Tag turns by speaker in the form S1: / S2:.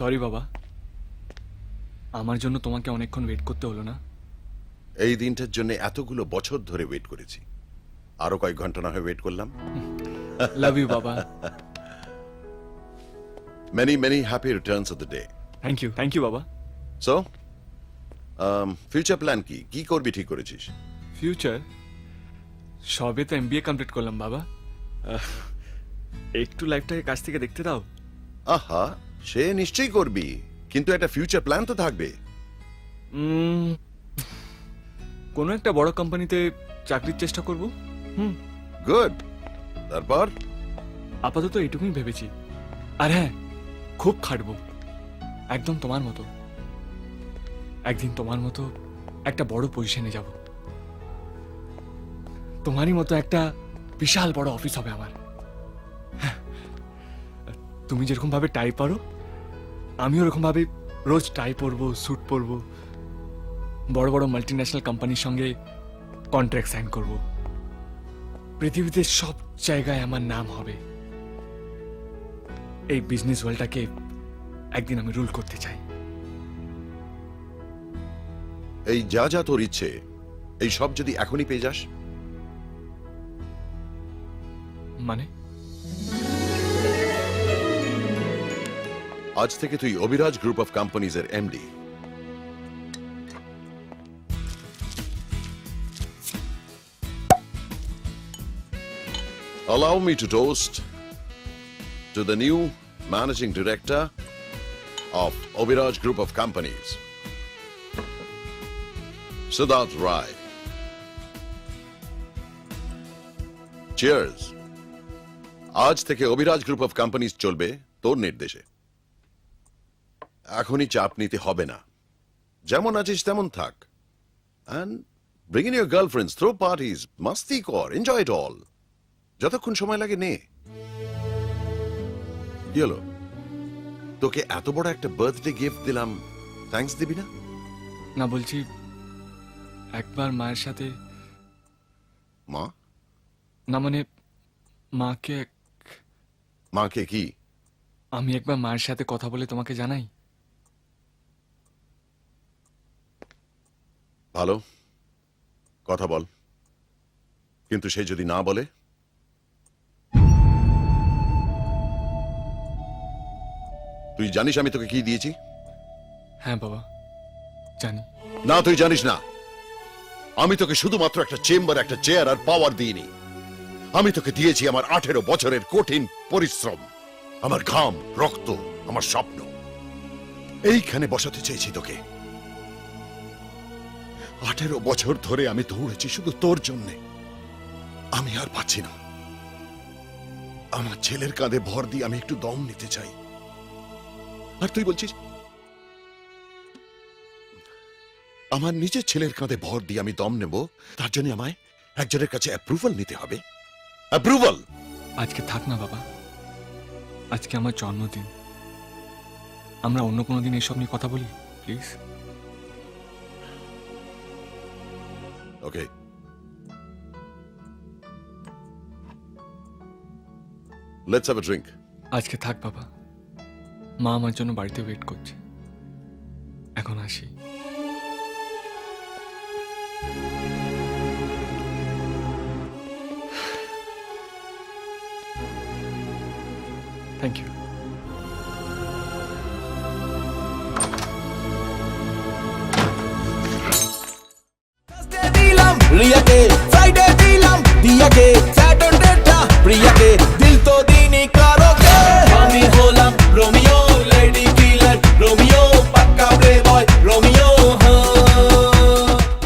S1: Sorry বাবা। আমার জন্য তোমাকে অনেকক্ষণ ওয়েট করতে হলো না।
S2: এই দিনটার জন্য এতগুলো বছর ধরে ওয়েট করেছি। আরও কয়েক ঘণ্টা না হয় ওয়েট করলাম।
S1: লাভ ইউ বাবা।
S2: Many many happy returns of the day
S1: thank you thank you বাবা।
S2: সো ফিউচার প্ল্যান কি? কি করবি ঠিক করেছিস?
S1: ফিউচার সবে তো এমবিএ কমপ্লিট করলাম বাবা। আহ, একটু লাইফটাকে কাছ থেকে দেখতে দাও।
S2: আহা সে নিশ্চয়ই করবি কিন্তু একটা ফিউচার প্ল্যান তো থাকবে।
S1: কোনো একটা বড় কোম্পানিতে চাকরির চেষ্টা করব? হুম।
S2: গুড তারপর?
S1: আপাতত এইটুকুই ভেবেছি। আর হ্যাঁ খুব খাটবো। একদম তোমার মতো। একদিন তোমার মতো একটা বড় পজিশনে যাব। তোমারই মতো একটা বিশাল বড় অফিস হবে আমার। তুমি যেরকম ভাবে টাই পারো আমি ওরকম ভাবে রোজ টাই পরবো স্যুট পরবো বড় বড় মাল্টি ন্যাশনাল কোম্পানির সঙ্গে কন্ট্রাক্ট সাইন করব। পৃথিবীতে সব জায়গায় আমার নাম হবে। এই বিজনেস ওয়ার্ল্ডটাকে একদিন আমি রুল করতে চাই।
S2: এই যা যা তোর ইচ্ছে এই সব যদি এখনই পেয়ে যাস।
S1: মানে?
S2: আজ থেকে তুই অভিরাজ গ্রুপ অফ কোম্পানিজ এর MD Allow me to toast to the new managing director of Obiraj Group of Companies, Siddharth Rai. Cheers. আজ থেকে অভিরাজ গ্রুপ অফ কোম্পানিজ চলবে তোর নির্দেশে এখনই চাপ নিতে হবে না। যেমন আছিস তেমন থাক। And bring in girlfriends throw parties মাস্তি কর এনজয় ইট অল যতক্ষণ সময় লাগে নে। কি তোকে এত বড় একটা বার্থডে গিফট দিলাম থ্যাঙ্কস দিবি না?
S1: না বলছি একবার মায়ের সাথে
S2: মা?
S1: না মানে মাকে
S2: মাকে কি?
S1: আমি একবার মায়ের সাথে কথা বলে তোমাকে জানাই।
S2: ভালো কথা বল। কিন্তু সে যদি না বলে? তুই জানিস আমি তোকে কি দিয়েছি?
S1: হ্যাঁ বাবা জানি।
S2: না তুই জানিস না। আমি তোকে শুধুমাত্র একটা চেম্বার একটা চেয়ার আর পাওয়ার দিইনি। আমি তোকে দিয়েছি আমার আঠেরো বছরের কঠিন পরিশ্রম আমার ঘাম রক্ত আমার স্বপ্ন। এইখানে বসাতে চেয়েছি তোকে। আঠেরো বছর ধরে আমি দৌড়েছি শুধু তোর জন্যে। আমি আর পাচ্ছি না। আমার ছেলের কাঁধে ভর দিয়ে আমি একটু দম নিতে চাই। আর তুই বলছিস? আমার নিজের ছেলের কাঁধে ভর দিয়ে আমি দম নেব, তার জন্য আমায় একজনের কাছে অ্যাপ্রুভাল নিতে হবে। অ্যাপ্রুভাল
S1: আজকে থাক না বাবা। আজকে আমার জন্মদিন। আমরা অন্য কোনো দিন এসব নিয়ে কথা বলি please
S2: okay let's have a drink
S1: আজকে থাক, বাবা। মা আমার জন্য বাড়িতে ওয়েট করছে। এখন আসি। থ্যাংক ইউ
S3: রিয়াকে ফ্রাইডে দিলাম দিয়াকে